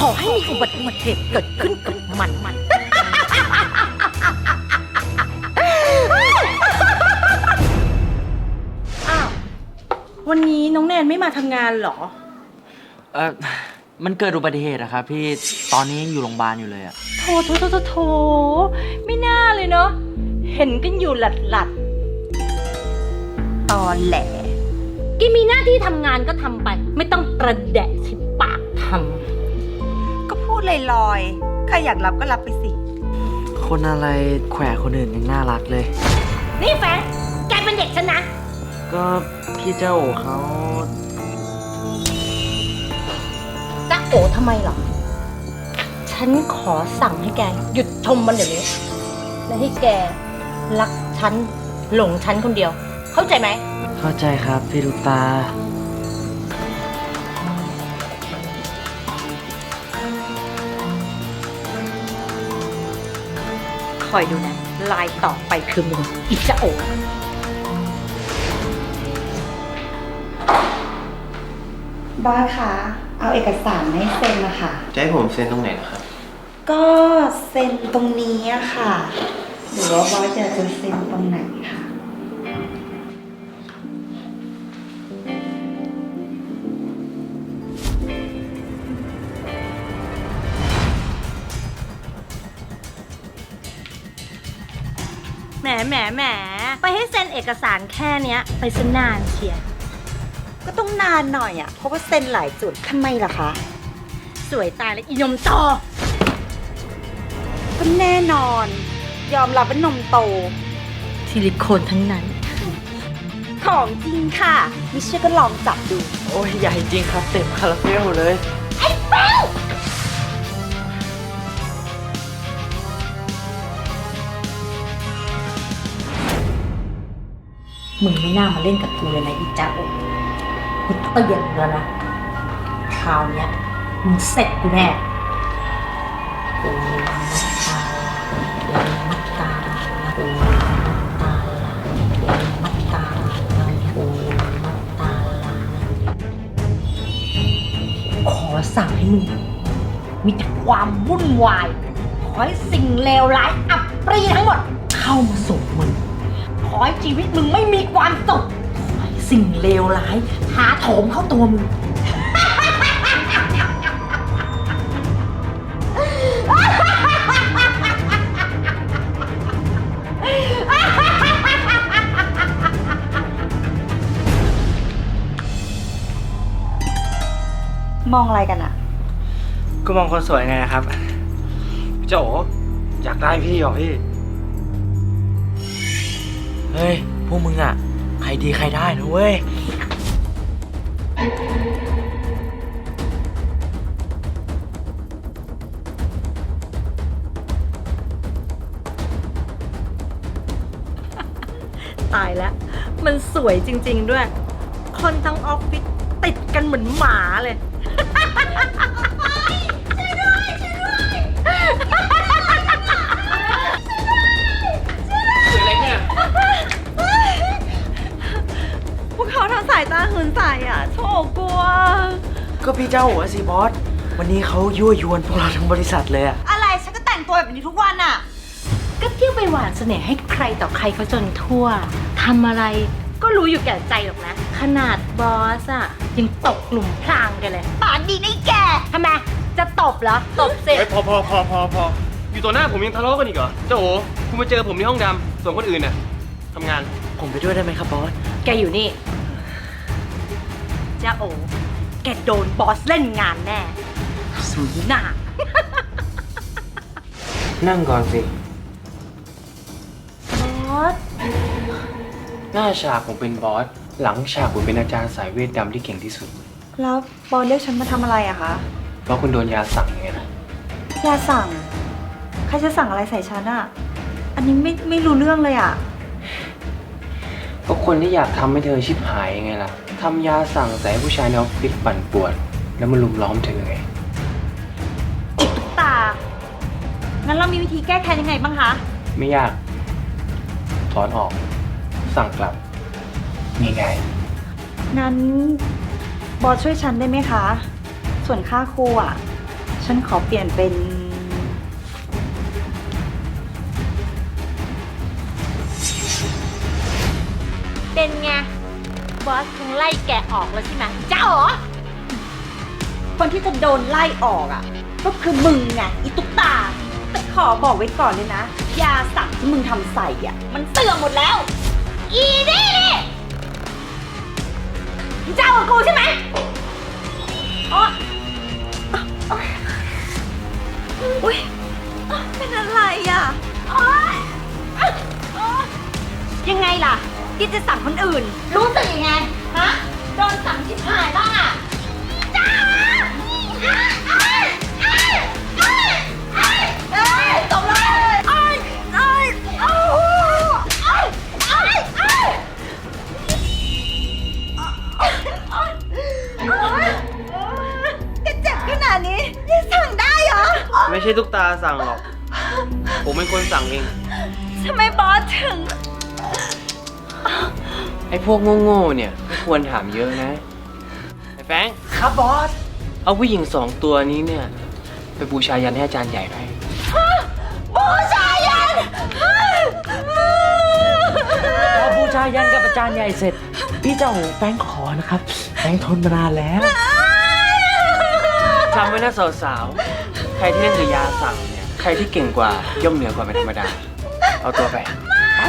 ขอให้มีอุบัติเหตุเกิดขึ้นกับมันมัน อ้าว วันนี้น้องแนนไม่มาทำงานเหรอ เออมันเกิดอุบัติเหตุอะครับพี่ ตอนนี้ยังอยู่โรงพยาบาลอยู่เลยอะโถโถโถโถโถไม่น่าเลยเนาะ เห็นกันอยู่หลัดหลัดๆตอนแหลแกมีหน้าที่ทำงานก็ทำไป ไม่ต้องกระแดะชิปากทก็พู ดลอยๆ ใครอยากรับก็รับไปสิ คนอะไรแขวะคนอื่นยังน่ารักเลยำนี่แฟนแกเป็นเด็กฉันนะ ก็พี่เจ้าโอเขาจะโอทำไมหรอ ฉันขอสั่งให้แก หยุดชมมันเดี๋ยวนี้ และให้แกรักฉันหลงฉันคนเดียว เข้าใจไหม เข้าใจครับพี่ลูกตา คอยดูนะ ลายต่อไปคือมึงอีจะโอบอสคะเอาเอกสารให้เซ็นนะคะ จะให้ผมเซ็นตรงไหนนะครับ ก็เซ็นตรงนี้อะค่ะ หรือว่าบอสจะจะเซ็นตรงไหนคะ แหมแหมแหมไปให้เซ็นเอกสารแค่เนี้ย ไปสนานเชียร์ก็ต้องนานหน่อยอะเพราะว่าเซ็นหลายจุดทำไมล่ะคะ สวยตายแล้วอีนมจอก็แน่นอน ยอมรับว่านมโต ซิลิโคนทั้งนั้น ของจริงค่ะไม่เชื่อก็ลองจับดู โอ้ยใหญ่จริงครับ เต็มคาราเบลเลย มึงไม่น่ามาเล่นกับกูเลยนะอีจ้าโอ้กูเตือนแล้วนะคราวเนี้ยมึงเสร็จกูแน่โอ้มัตตาโอ้มัตตาโอ้มัตตาขอสั่งให้มึงมีแต่ความวุ่นวาย ขอให้สิ่งเลวร้ายอับปรีทั้งหมด เข้ามาสู่มึง ให้ชีวิตมึงไม่มีความสุขขอให้สิ่งเลวร้าย หาโถมเข้าตัวมึง มองอะไรกันอะก็มองคนสวยไงครับเจ้าโออยากได้พี่เหรอพี่ เฮ้ย พวกมึงอะใครดีใครได้นะเว้ย ตายแล้ว มันสวยจริง ๆ ด้วย คนทั้งออฟฟิศติดกันเหมือนหมาเลยาทำสายตาหืนใส่อะโถกลัว ก็พี่เจ้าโอสิบอส วันนี้เขายั่วยวนพวกเราทั้งบริษัทเลยอะอะไรฉันก็แต่งตัวแบบนี้ทุกวันอะก็เที่ยวไปหวานเสน่ห์ให้ใครต่อใครเขาจนทั่วทำอะไรก็รู้อยู่แก่ใจหรอกนะ ขนาดบอสอะยังตกหลุมพรางกันเลยปากดีนะไอ้แกทำไมจะตบเหรอตบสิเฮ้ยพอพอพอพอพออยู่ต่อหน้าผมยังทะเลาะกันอีกเหรอเจ้าโอคุณมาเจอผมในห้องดำส่วนคนอื่นน่ะทำงาน ผมไปด้วยได้ไหมครับบอส แกอยู่นี่ จ้าโอ แกโดนบอสเล่นงานแน่สูหน้า นั่งก่อนสิ บอส หน้าฉากผมเป็นบอส หลังฉากผมเป็นอาจารย์สายเวทดำที่เก่งที่สุด แล้วบอสเรียกฉันมาทำอะไรอะคะ เพราะคุณโดนยาสั่งยังไงนะยาสั่ง ใครจะสั่งอะไรใส่ฉันอะอันนี้ไม่ไม่รู้เรื่องเลยอะก็คนที่อยากทำให้เธอชิบหายยังไงล่ะ ทำยาสั่งใส่ให้ผู้ชายในออฟฟิศปั่นป่วนแล้วมันลุมล้อมเธอไงจิตตุ๊กตา งั้นเรามีวิธีแก้แค้นยังไงบ้างคะ ไม่ยากถอนออก สั่งกลับง่ายๆงั้นบอสช่วยฉันได้ไหมคะ ส่วนค่าครูอะฉันฉันขอเปลี่ยนเป็น เป็นไง บอสคงไล่แกออกแล้วใช่ไหมจ้าหรอคนที่จะโดนไล่ออกอะ ก็คือมึงไงอีตุ๊กตา แต่ขอบอกไว้ก่อนเลยนะ ยาสั่งที่มึงทำใส่อะ มันเสื่อมหมดแล้ว อีนี่นี่มึงเจ้าของกูใช่ไหม ล่ะกินจะสั่งคนอื่น รู้สึกยังไง ฮะ โดนสั่งชิบหายบ้างอะจ้าตบเลยไอ้ไอ้ไอ้ไอ้ไอ้ไอ้แกเจ็บขนาดนี้ยังสั่งได้เหรอ ไม่ใช่ตุ๊กตาสั่งหรอก ผมเป็นคนสั่งเอง ทำไมบอสถึง ไอ้พวกโง่ๆเนี่ยไม่ควรถามเยอะนะ ไอ้แฟรงค์ครับบอส เอาผู้หญิงสองตัวนี้เนี่ย ไปบูชายันให้อาจารย์ใหญ่หน่อยบูชายันพอบูชายันกับอาจารย์ใหญ่เสร็จ พี่เจ้าแฟรงค์ขอนะครับแฟรงค์ทนมานานแล้ว จำไว้นะสาวๆ ใครที่เล่นกับยาสั่งเนี่ย ใครที่เก่งกว่าย่อมเหนือกว่าเป็นธรรมดา เอาตัวไป ไป